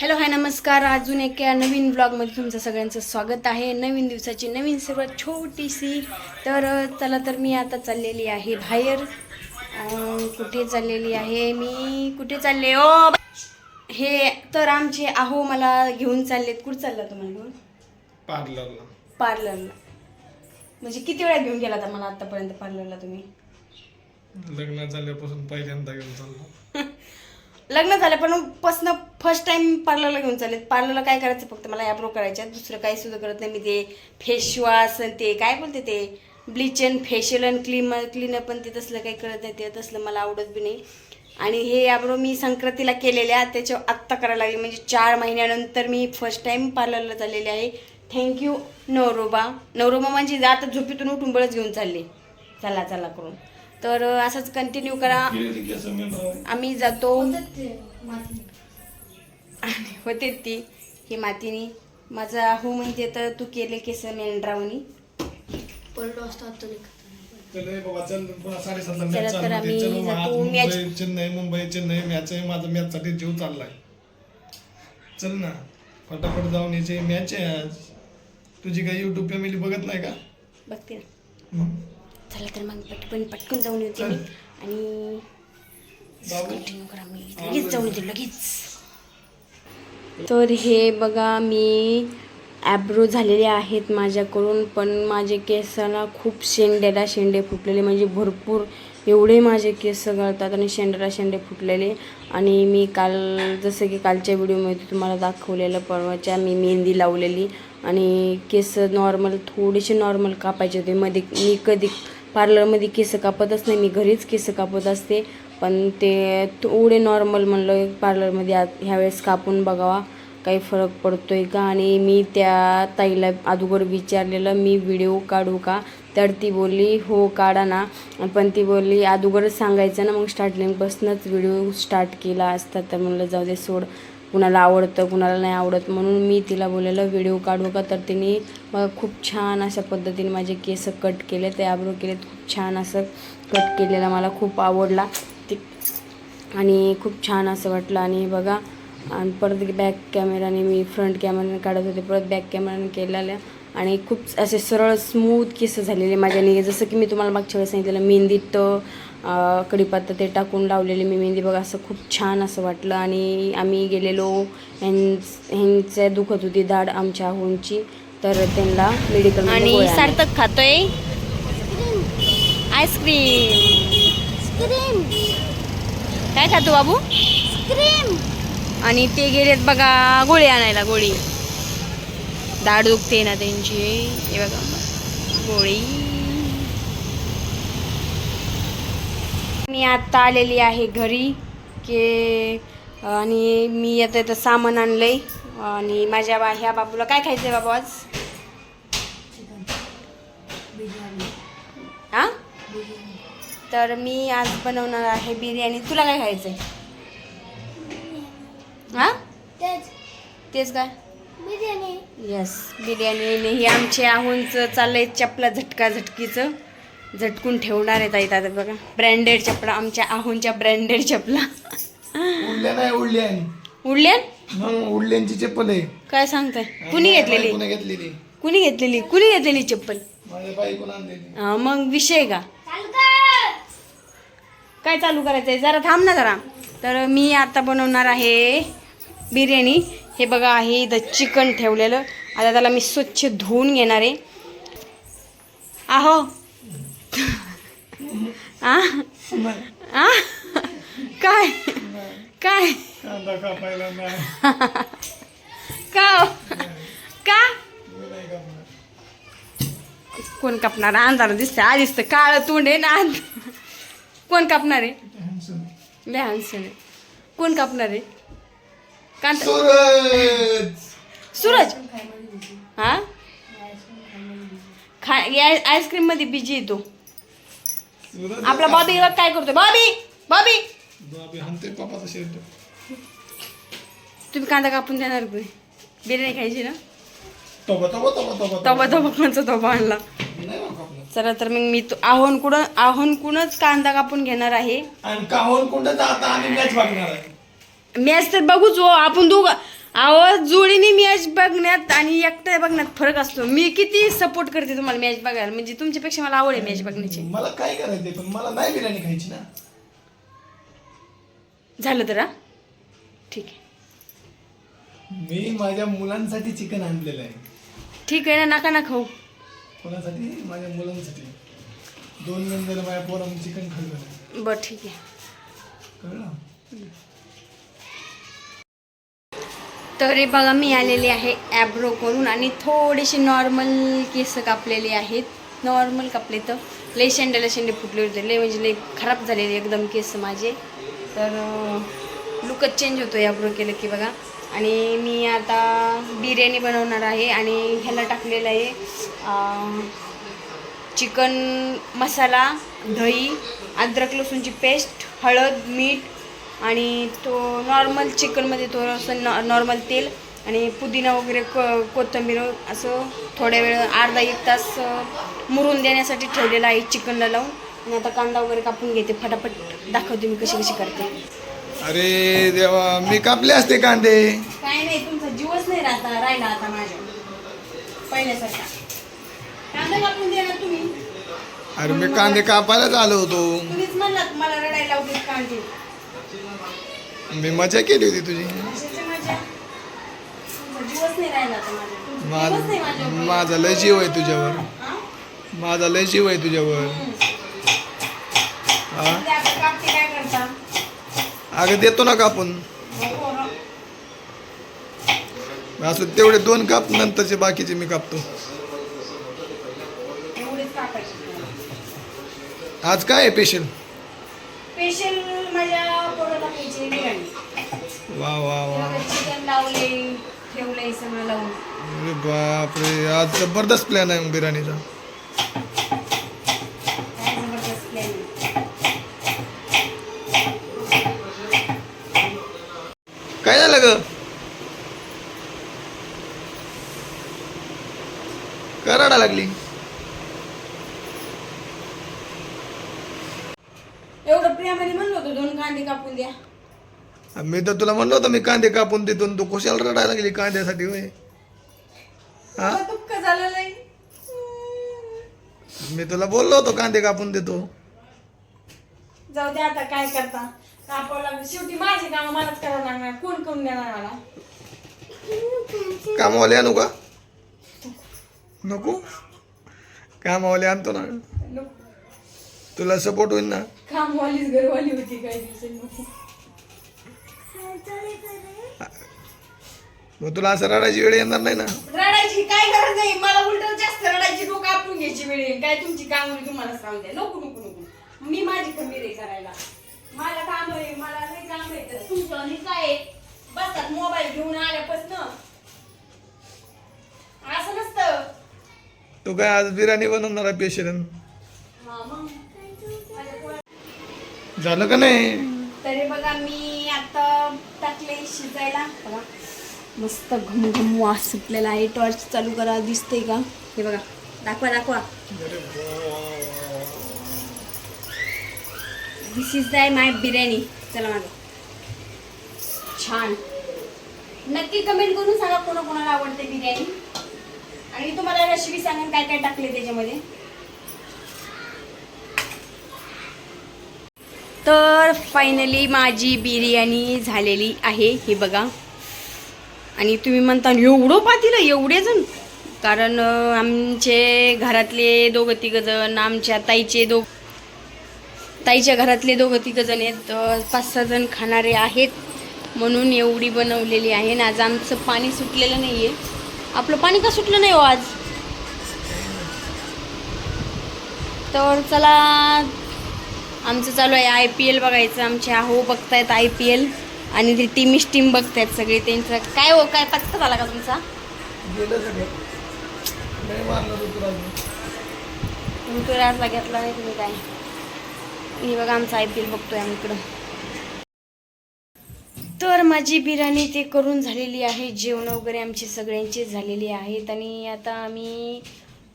Hello hi नमस्कार. अजून एका नवीन ब्लॉगमध्ये तुमचं सगळ्यांचं स्वागत आहे. नवीन दिवसाची नवीन सुरुवात छोटीशी. तर चला तर मी आता चाललेली आहे बाहेर. कुठे चाललेली आहे? मी कुठे चालले? ओ हे तर आमचे आहो मला घेऊन चाललेत. कुठं चालला तुम्हाला घेऊन पार्लरला. पार्लरला. म्हणजे किती वेळा घेऊन गेला तर मला आतापर्यंत पार्लरला तुम्ही? लग्न झाल्यापासून पहिल्यांदा घेऊन चाललो. लग्न झालं पण पासनं फर्स्ट टाइम पार्लरला घेऊन चालले. पार्लरला काय करायचं फक्त? मला ॲप्रो करायच्या दुसरं काही सुद्धा करत नाही मी ते. फेस वॉश आणि ते काय बोलते ते? Bleach and facial and clean cleaner पण ते तसलं काही करत नाही ते तसलं मला आवडत बी नाही. आणि हे ॲप्रो मी संक्रांतीला केलेल्या त्याच्यावर आत्ता करायला लागले. म्हणजे चार महिन्यानंतर मी फर्स्ट टाइम पार्लरला चाललेले आहे. थँक्यू नवरोबा. नवरोबा म्हणजे आता झोपेतून उठून बळच घेऊन चालले. चला चला करून. तर असंच कंटिन्यू करा. आम्ही जातो. आणि होते ती ही मातीनी. माझा हो म्हणते तर तू केले केस मेंढरावणी पडलो असतो आता चल तर चालू आम्ही जातो. मॅच- चेन्नई मुंबई चेन्नई मॅच आहे. माझा मॅच साठी जीव चाललाय. चल ना फटाफट जाऊन यायचे मॅच आहे आज. तुझी काही युट्यूब फॅमिली बघत नाही का? बघते ना. चला तर मग पटकन पटकन जाऊन येते मी. आणि बाबू कंटिन्यू करा. मी लगेच जाऊन येते लगेच. तर हे बघा मी ॲब्रो झालेले आहेत माझ्याकडून पण माझे केसाला खूप शेंड्याला शेंडे फुटलेले. म्हणजे भरपूर एवढे माझे केस गळतात आणि शेंड्याला शेंडे फुटलेले. आणि मी काल जसं की कालच्या व्हिडिओमध्ये तुम्हाला दाखवलेलं परवाच्या मी मेहंदी लावलेली. आणि केस नॉर्मल थोडेसे नॉर्मल कापायचे होते. मध्ये मी कधी पार्लरमध्ये केस कापतच नाही मी घरीच केस कापत असते. पण ते थोडे नॉर्मल म्हणलं पार्लरमध्ये आत ह्यावेळेस कापून बघावा काही फरक पडतो आहे का? आणि मी त्या ताईला अगोदर विचारलेलं मी व्हिडिओ काढू का? तर ती बोलली हो काढा ना. पण ती बोलली अगोदरच सांगायचं ना. मग स्टार्टिंगपासूनच व्हिडिओ स्टार्ट केला असता तर म्हणलं जाऊ दे सोड. कुणाला आवडतं कुणाला नाही आवडत म्हणून मी तिला बोललेलं व्हिडिओ काढू का? तर तिने मग खूप छान अशा पद्धतीने माझे केस कट केले ते आब्रो केले खूप छान असं कट केलेला मला खूप आवडला. ते आणि खूप छान असं वाटलं आणि बघा आणि परत बॅक कॅमेराने मी फ्रंट कॅमेराने काढत होते परत बॅक कॅमेराने केलेल्या आणि खूप असे सरळ स्मूथ केस झालेले माझ्याने जसं की मी तुम्हाला मागच्या वेळेस सांगितलेलं मेहंदीत अं, कढीपत्ता ते टाकून लावलेली मी मेहंदी. बघा असं खूप छान असं वाटलं. आणि आम्ही गेलेलो ह्यांच ह्यांच्या दुखत होती दाढ आमच्या आहोंची. तर त्यांना मेडिकल आणि सार्थक खातोय. आईस्क्रीम स्क्रीम काय खातो बाबू? स्क्रीम आणि ते गेलेत बघा गोळी आणायला गोळी. दाढ दुखते ना त्यांची. हे बघा. गोळी. मी आता आलेली आहे घरी के आणि मी आता इथं सामान आणलंय. आणि माझ्या बा ह्या बाबूला काय खायचंय बाबू आज? हा? तर मी आज बनवणार आहे बिर्याणी. तुला काय खायचंय? हा? तेच. तेच काय? येस बिर्याणी हे आमचे आहूनचं चाललंय चपला झटका झटकीचं. झटकून ठेवणार आहेत आहेत आता बघा. ब्रँडेड चपला आमच्या आहूनच्या ब्रँडेड चपला. उडल्या नाही उडल्या उडल्या? मग उडल्यांची चप्पल आहे. काय सांगताय? कुणी घेतलेली? कोणी घेतलेली. कुणी घेतलेली? कुणी घेतलेली चप्पल? माझ्या बाईकून आणलेली. हा, मग विषय का? काय चालू करायचंय? जरा थांब ना जरा. तर मी आता बनवणार आहे बिर्याणी. हे बघा आहे इथं चिकन ठेवलेलं. आता त्याला मी स्वच्छ धुवून घेणार आहे. आहो. आ? आ? काय? काय? का हो? का. कोण कापणार? अंधार दिसतं आ दिसतं. काळ तोंड आहे ना कोण कापणार आहे. लय आहे. कोण कापणार आहे? कांता सूरज! सूरज! हा? खा आईस्क्रीममध्ये बिजी येतो आपला बॉबी काय करतोय. बॉबी! बॉबी! बाबी हाणते पापाचा शर्ट तुम्ही कांदा कापून देणार का? बिर्याणी खायची ना? तोबा तोबा तोबा तोबा तोबा. तोबा कोणचा तोबा आणला. चला तर मग मी तो आहोन कुठं आहोन कुणच कांदा कापून घेणार आहे. आणि काहून कुठं जाता आम्ही मॅच बघणार आहे. मॅच तर बघूच हो आपण दोघं. अहो जोडीने मॅच बघण्यात आणि एकट्या बघण्यात फरक असतो. मी किती सपोर्ट करते तुम्हाला मॅच बघायला? म्हणजे तुमच्यापेक्षा मला आवड आहे मॅच बघण्याची. मला काय करायचंय? पण मला नाही बिर्याणी खायची ना. झालं तर हा? ठीक आहे. मी माझ्या मुलांसाठी चिकन आणलेलं आहे. ठीक आहे ना नका ना खाऊ. कोणासाठी? माझ्या मुलांसाठी. दोन नंतर माझ्या पोरांनी चिकन खाल्लं नाही बरं ठीक आहे. कळलं? तर हे बघा मी आलेले आहे ॲब्रो करून आणि थोडेसे नॉर्मल केस कापलेले आहेत. नॉर्मल कापले तर लय शेंड्याला शेंडे फुटले होते. लय म्हणजे लय खराब झालेले एकदम केस माझे. तर लुकच चेंज होतो ॲब्रो केलं की बघा. आणि मी आता बिर्याणी बनवणार आहे आणि ह्याला टाकलेलं आहे चिकन मसाला दही अद्रक लसूणची पेस्ट हळद मीठ आणि तो नॉर्मल चिकनमध्ये थोडंसं नॉ नॉर्मल तेल आणि पुदिना वगैरे क कोथिंबीर असं थोड्या वेळ अर्धा एक तास मुरून देण्यासाठी ठेवलेलं आहे चिकनला लावून. आणि आता कांदा वगैरे कापून घेते. फटाफट दाखवते मी कशी कशी करते. अरे देवा मी कापले असते कांदे. काय नाही तुमचा जीवच नाही राहता राहिला आता माझ्या. पहिल्यासारखा कांदा कापून द्या ना तुम्ही. अरे मी कांदे कापायलाच आलो होतो. तुम्हीच म्हणलात मला रडायला लावते कांदे. मी मजा केली होती तुझी. माझा. लय जीव आहे तुझ्यावर? माझा लय जीव आहे तुझ्यावर. हा? करता? अगं देतो ना कापून. असं तेवढे दोन काप नंतरचे बाकीचे मी कापतो. आज काय आहे स्पेशल स्पेशल माझ्या पोराला खायची बिर्याणी वा वा वा. चिकन लावले ठेवलंय सगळं लावून. अरे बापरे आज जबरदस्त प्लॅन आहे मग बिर्याणीचा काय जबरदस्त. काय झालं ग? कराडा लागली? एवढं प्रेमाने म्हणलं होतं दोन कांदे कापून द्या. मी तर तुला म्हणलो होतं मी कांदे कापून देतो तू कशाला रडायला लागली कांद्यासाठी होय. हा? मला दुःख झालं नाही? मी तुला बोललो होतो कांदे कापून देतो. जाऊ दे आता काय करता? कापावं लागलं. शेवटी माझे काम मलाच करावं लागणार. कोण करून देणार मला? कामावाले आणू का? नको. कामावाले आणतो ना. नको. तुला सपोर्ट होईल ना. कामवालीच घरवाली होती काही दिवसांनी. मग तुला असं रडायची वेळ येणार नाही ना? रडायची काय गरज नाही. मला उलट जास्त रडायची डोकं आपटून घ्यायची वेळ येईल. काय तुमची कामवाली तुम्हाला सांगू द्या. नको नको नको. मी माझी कमी रे करायला. मला काम आहे मला नाही काम आहे तर तुमचं आणि काय? बसतात मोबाईल घेऊन आल्यापासून. असं नसतं. तू काय आज बिर्याणी बनवणार आहे पोरा- झालं का नाही? तरी बघा मी आता टाकले शिजायला. बघा मस्त घम घम वास सुटलेला आहे. टॉर्च चालू करा दिसते का? हे बघा दाखवा दाखवा. दिस इज दाय माय बिर्याणी चला माझं छान. नक्की कमेंट करून सांगा कोणा कोणाला आवडते बिर्याणी आणि तुम्हाला रेसिपी सांगून काय काय टाकले त्याच्यामध्ये. तर फायनली माझी बिर्याणी झालेली आहे. हे बघा. आणि तुम्ही म्हणता एवढं पातील एवढे जण? कारण आमचे घरातले दोघं तिघजण आमच्या ताईचे दो ताईच्या घरातले दोघं तिघजण आहेत. पाच सहा जण खाणारे आहेत. म्हणून एवढी बनवलेली आहे. ना आज आमचं पाणी सुटलेलं नाही आहे आपलं पाणी का सुटलं नाही हो आज? तर चला आमचं चालू आहे आय पी एल बघायचं. आमचे आहो बघतायत आय पी एल. आणि ते टीमिश टीम बघतायत सगळे त्यांचं. काय हो काय पत्ता झाला का तुमचा? गेलं सगळं. नाही मारलं तू तुला तुम्ही तो राजला घेतला नाही तुम्ही काय? हे बघा आमचं आय पी एल बघतोय आम्ही इकडं. तर माझी बिर्याणी ते करून झालेली आहे. जेवण वगैरे आमचे सगळ्यांचे झालेले आहेत. आणि आता आम्ही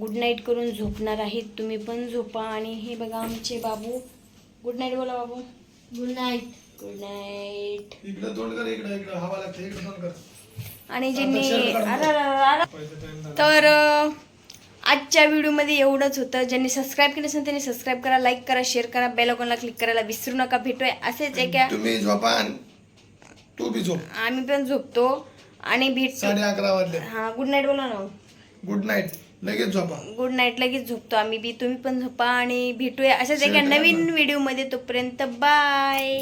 गुड नाईट करून झोपणार आहेत. तुम्ही पण झोपा. आणि हे बघा आमचे बाबू गुड नाईट बोला बाबू. गुड नाईट गुड नाईट इकडं तोंड कर इकडं इकडं. हवा लागते इकडं तोंड कर. आणि ज्यांनी. अरे, अरे, अरे. तर आजच्या व्हिडिओमध्ये एवढंच होतं. ज्यांनी सबस्क्राईब केलं असेल त्यांनी सबस्क्राईब करा लाईक करा शेअर करा बेल आयकॉनला क्लिक करायला विसरू नका. भेटूया असेच एका तुम्ही झोपा तू बी झोप. आम्ही पण झोपतो आणि भेट साडे अकरा वाजले. हा गुड नाईट बोला ना. गुड नाईट लगेच झोपा. गुड नाईट लगेच झोपतो आम्ही बी. तुम्ही पण झोपा आणि भेटूया अशाच एका नवीन व्हिडिओमध्ये तोपर्यंत बाय.